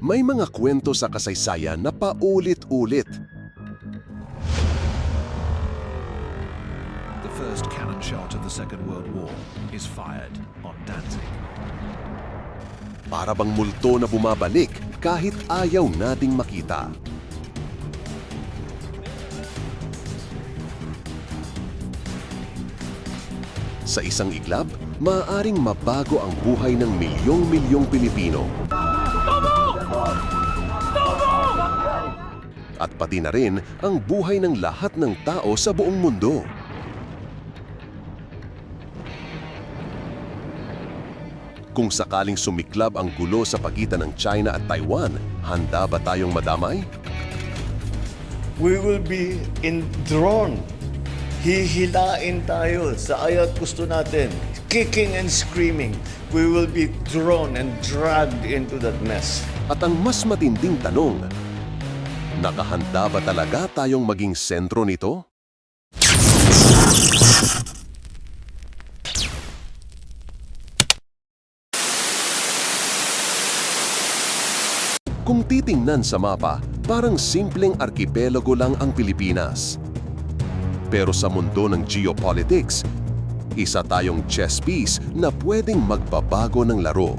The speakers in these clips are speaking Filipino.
May mga kwento sa kasaysayan na paulit-ulit. The first cannon shot of the Second World War is fired on Danzig. Para bang multo na bumabalik kahit ayaw nating makita. Sa isang iglap, maaaring mabago ang buhay ng milyong-milyong Pilipino. At pati na rin ang buhay ng lahat ng tao sa buong mundo. Kung sakaling sumiklab ang gulo sa pagitan ng China at Taiwan, handa ba tayong madamay? we will be in drone. Hihilain tayo sa aya't gusto natin. Kicking and screaming. We will be drawn and dragged into that mess. At ang mas matinding tanong, nakahanda ba talaga tayong maging sentro nito? Kung titingnan sa mapa, parang simpleng arkipelago lang ang Pilipinas. Pero sa mundo ng geopolitics, isa tayong chess piece na pwedeng magbabago ng laro.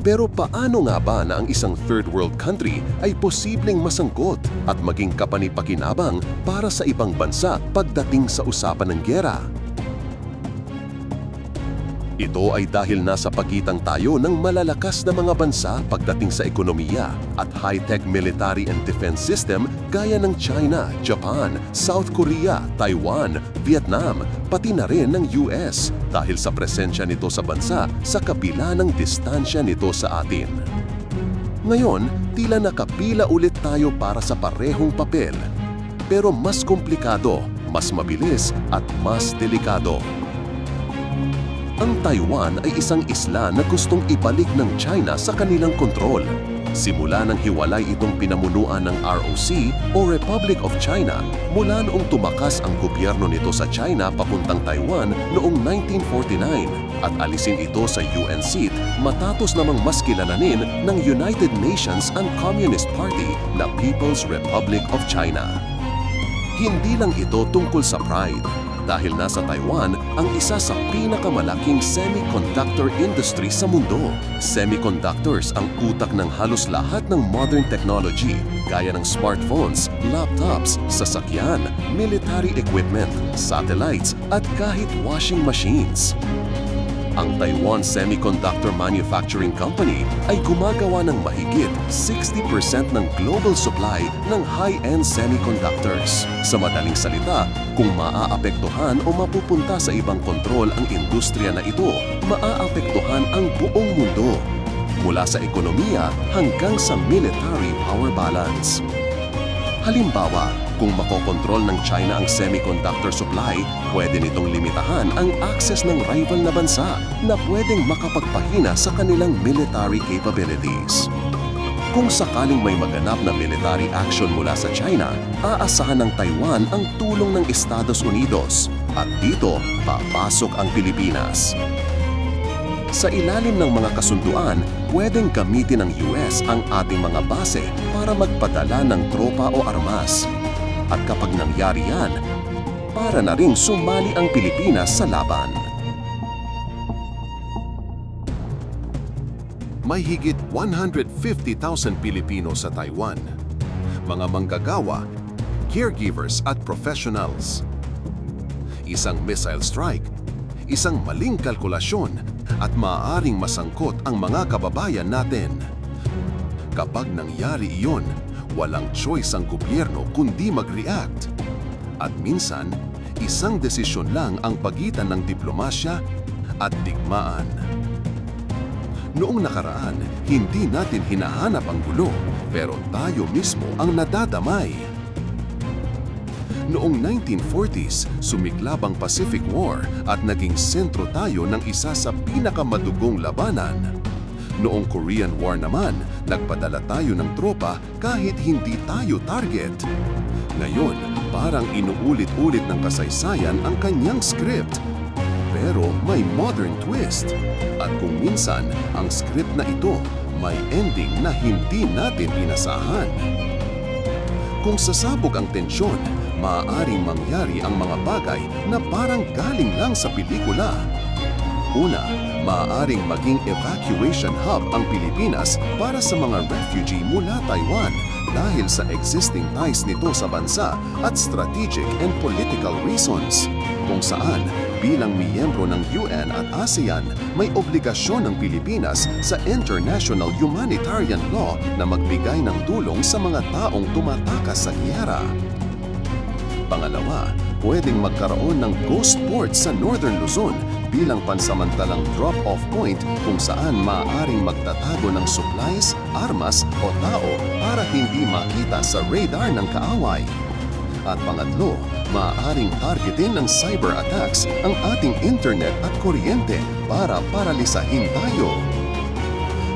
Pero paano nga ba na ang isang third world country ay posibleng masangkot at maging kapanipakinabang para sa ibang bansa pagdating sa usapan ng gera? Ito ay dahil nasa pagitan tayo ng malalakas na mga bansa pagdating sa ekonomiya at high-tech military and defense system gaya ng China, Japan, South Korea, Taiwan, Vietnam, pati na rin ng US dahil sa presensya nito sa bansa sa kabila ng distansya nito sa atin. Ngayon, tila nakapila ulit tayo para sa parehong papel. Pero mas komplikado, mas mabilis at mas delikado. Ang Taiwan ay isang isla na gustong ibalik ng China sa kanilang kontrol. Simula nang hiwalay itong pinamunuan ng ROC o Republic of China mula noong tumakas ang gobyerno nito sa China papuntang Taiwan noong 1949 at alisin ito sa UN seat matapos namang mas kilalanin ng United Nations ang Communist Party na People's Republic of China. Hindi lang ito tungkol sa pride dahil nasa Taiwan ang isa sa pinakamalaking semiconductor industry sa mundo. Semiconductors ang utak ng halos lahat ng modern technology gaya ng smartphones, laptops, sasakyan, military equipment, satellites at kahit washing machines. Ang Taiwan Semiconductor Manufacturing Company ay gumagawa ng mahigit 60% ng global supply ng high-end semiconductors. Sa madaling salita, kung maaapektuhan o mapupunta sa ibang kontrol ang industriya na ito, maaapektuhan ang buong mundo. Mula sa ekonomiya hanggang sa military power balance. Halimbawa, kung makokontrol ng China ang semiconductor supply, pwede nitong limitahan ang access ng rival na bansa na pwedeng makapagpahina sa kanilang military capabilities. Kung sakaling may maganap na military action mula sa China, aasahan ng Taiwan ang tulong ng Estados Unidos at dito papasok ang Pilipinas. Sa ilalim ng mga kasunduan, pwedeng gamitin ng US ang ating mga base para magpadala ng tropa o armas. At kapag nangyari yan, para na ring sumali ang Pilipinas sa laban. May higit 150,000 Pilipino sa Taiwan. Mga manggagawa, caregivers at professionals. Isang missile strike, isang maling kalkulasyon at maaaring masangkot ang mga kababayan natin. Kapag nangyari iyon, walang choice ang gobyerno kundi mag-react. At minsan, isang desisyon lang ang pagitan ng diplomasya at digmaan. Noong nakaraan, hindi natin hinahanap ang gulo, pero tayo mismo ang nadadamay. Noong 1940s, sumiklab ang Pacific War at naging sentro tayo ng isa sa pinakamadugong labanan. Noong Korean War naman, nagpadala tayo ng tropa kahit hindi tayo target. Ngayon, parang inuulit-ulit ng kasaysayan ang kanyang script. Pero may modern twist. At kung minsan, ang script na ito may ending na hindi natin inasahan. Kung sasabog ang tensyon, maaaring mangyari ang mga bagay na parang galing lang sa pelikula. Una, maaaring maging evacuation hub ang Pilipinas para sa mga refugee mula Taiwan dahil sa existing ties nito sa bansa at strategic and political reasons. Kung saan, bilang miyembro ng UN at ASEAN, may obligasyon ng Pilipinas sa international humanitarian law na magbigay ng tulong sa mga taong tumatakas sa giyera. Pangalawa, pwedeng magkaroon ng ghost port sa Northern Luzon bilang pansamantalang drop-off point kung saan maaaring magtatago ng supplies, armas o tao para hindi makita sa radar ng kaaway. At pangatlo, maaaring targetin ng cyber attacks ang ating internet at kuryente para paralisahin tayo.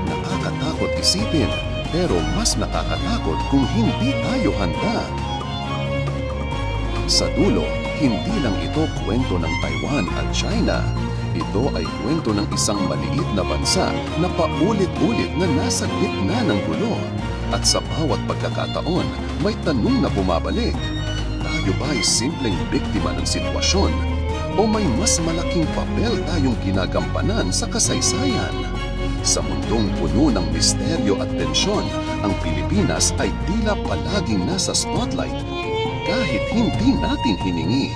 Nakakatakot isipin, pero mas nakakatakot kung hindi tayo handa. Sa dulo, hindi lang ito kwento ng Taiwan at China. Ito ay kwento ng isang maliit na bansa na paulit-ulit na nasa gitna ng gulo. At sa bawat pagkakataon, may tanong na bumabalik. Tayo ba ay simpleng biktima ng sitwasyon? O may mas malaking papel tayong ginagampanan sa kasaysayan? Sa mundong puno ng misteryo at tensyon, ang Pilipinas ay tila palaging nasa spotlight kahit hindi natin hiningi.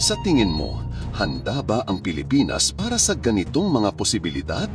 Sa tingin mo, handa ba ang Pilipinas para sa ganitong mga posibilidad?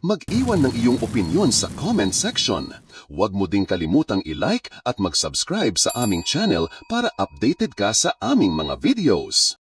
Mag-iwan ng iyong opinion sa comment section. Huwag mo ding kalimutang i-like at mag-subscribe sa aming channel para updated ka sa aming mga videos.